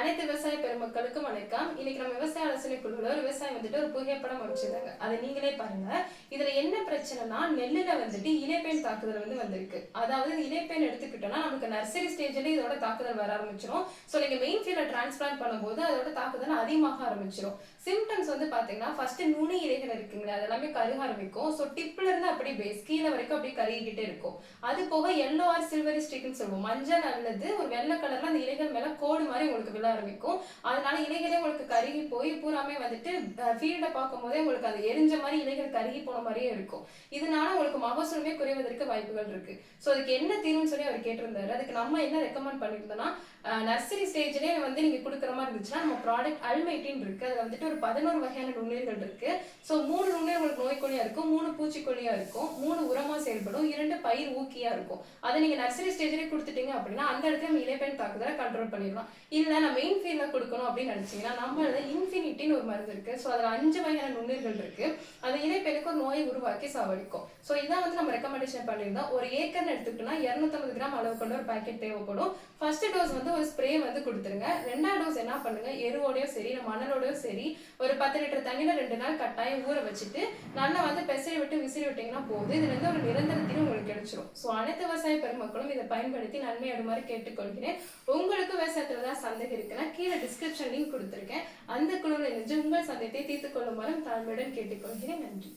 அனைத்து விவசாய பெருமக்களுக்கும் வணக்கம். இன்னைக்கு நம்ம விவசாய ஆலோசனை குழுவில் ஒரு விவசாயம் வந்துட்டு ஒரு புகைப்படம் அமைச்சிருந்தாங்க அதை நீங்களே பாருங்க. இதுல என்ன பிரச்சனைனா நெல்லுல வந்துட்டு இலைப்பேன் தாக்குதல் வந்து வந்திருக்கு. அதாவது இலைப்பேன் எடுத்துக்கிட்டோம்னா நமக்கு நர்சரி ஸ்டேஜ்ல இதோட தாக்குதல் வர ஆரம்பிச்சிடும் ஸோ நீங்க மெயின் ஃபீல்ட டிரான்ஸ்பிளான்ட் பண்ணும்போது அதோட தாக்குதல் அதிகமாக ஆரம்பிச்சிடும் சிம்டம்ஸ் வந்து பாத்தீங்கன்னா ஃபர்ஸ்ட் நுனி இலைகள் இருக்குங்களா அது எல்லாமே கருக ஆரம்பிக்கும். ஸோ டிப்ல இருந்து அப்படியே பேஸ் கீழே வரைக்கும் அப்படியே கருகிக்கிட்டே இருக்கும். அது போக எல்லோ ஆர் சில்வரி ஸ்டிக்னு சொல்லுவோம். மஞ்சள் அல்லது ஒரு வெள்ளை கலர்ல அந்த இலைகள் மேல கோடு மாதிரி உங்களுக்கு விழ ஆரம்பிக்கும். அதனால இலைகளே உங்களுக்கு கருகி போய் பூராமே வந்துட்டு ஃபீல்டை பார்க்கும் போதே உங்களுக்கு அது எரிஞ்ச மாதிரி இலைகள் கருகி போன மாதிரியே இருக்கும். இதனால உங்களுக்கு மகசூலுமே குறைவதற்கு வாய்ப்புகள் இருக்கு. ஸோ அதுக்கு என்ன தீர்வுன்னு சொல்லி அவர் கேட்டிருந்தாரு. அதுக்கு நம்ம என்ன ரெக்கமெண்ட் பண்ணியிருந்தோம்னா நர்சரி ஸ்டேஜ்லேயே வந்து நீங்க கொடுக்குற மாதிரி இருந்துச்சுன்னா நம்ம ப்ராடக்ட் அல்மைட்டின் இருக்கு. அதில் வந்துட்டு ஒரு பதினோரு வகையான நுண்ணுயிர்கள் இருக்கு. ஸோ மூணு நுண்ணுயிர் உங்களுக்கு நோய்க்கொல்லியா இருக்கும் மூணு பூச்சிக்கொல்லியா இருக்கும் மூணு உரமா செயல்படும் இரண்டு பயிர் ஊக்கியா இருக்கும். அதை நீங்க நர்சரி ஸ்டேஜ்லேயே கொடுத்துட்டீங்க அப்படின்னா அந்த இடத்துல நம்ம இலைப்பெண் தாக்குதலை கண்ட்ரோல் பண்ணிடலாம். இதுதான் நம்ம மெயின் ஃபீலில் கொடுக்கணும் அப்படின்னு நினைச்சீங்கன்னா நம்மளது இன்ஃபினிட்டின்னு ஒரு மருந்து இருக்கு. ஸோ அதில் அஞ்சு வகையான நுண்ணுயிர்கள் இருக்கு. அந்த இலைப்பெண்ணுக்கு ஒரு நோயை உருவாக்கி சாவடிக்கும். ஸோ இதான் வந்து நம்ம ரெக்கமெண்டேஷன் பண்ணியிருந்தோம். ஒரு ஏக்கர்னு எடுத்துக்கிட்டோம்னா இரநூத்தம்பது கிராம் அளவு கொண்ட ஒரு பாக்கெட் தேவைப்படும். ஃபர்ஸ்ட் டோஸ் வந்து ஒரு ஸ்ப்ரே வந்து கொடுத்துருங்க. ரெண்டாவது டோஸ் என்ன பண்ணுங்க? எருவோடையோ சரி இல்லை சரி ஒரு பத்து லிட்டர் தண்ணியில ரெண்டு நாள் கட்டாயம் ஊற வச்சுட்டு நல்லா வந்து பெசரி விட்டு விசிறி விட்டீங்கன்னா போகுது இதுல இருந்து ஒரு நிரந்தர கிடைச்சிரும் ஸோ அனைத்து விவசாய பெருமக்களும் இதை பயன்படுத்தி நன்மை அடுமாறு கேட்டுக்கொள்கிறேன். உங்களுக்கு விவசாயத்துல தான் சந்தேகம் இருக்குன்னா கீழே டிஸ்கிரிப்ஷன் லிங்க் கொடுத்துருக்கேன். அந்த குழுவில் இணைஞ்சு உங்கள் சந்தேகத்தை தீர்த்து கொள்ளுமாறும் தாழ்மையுடன் கேட்டுக்கொள்கிறேன். நன்றி.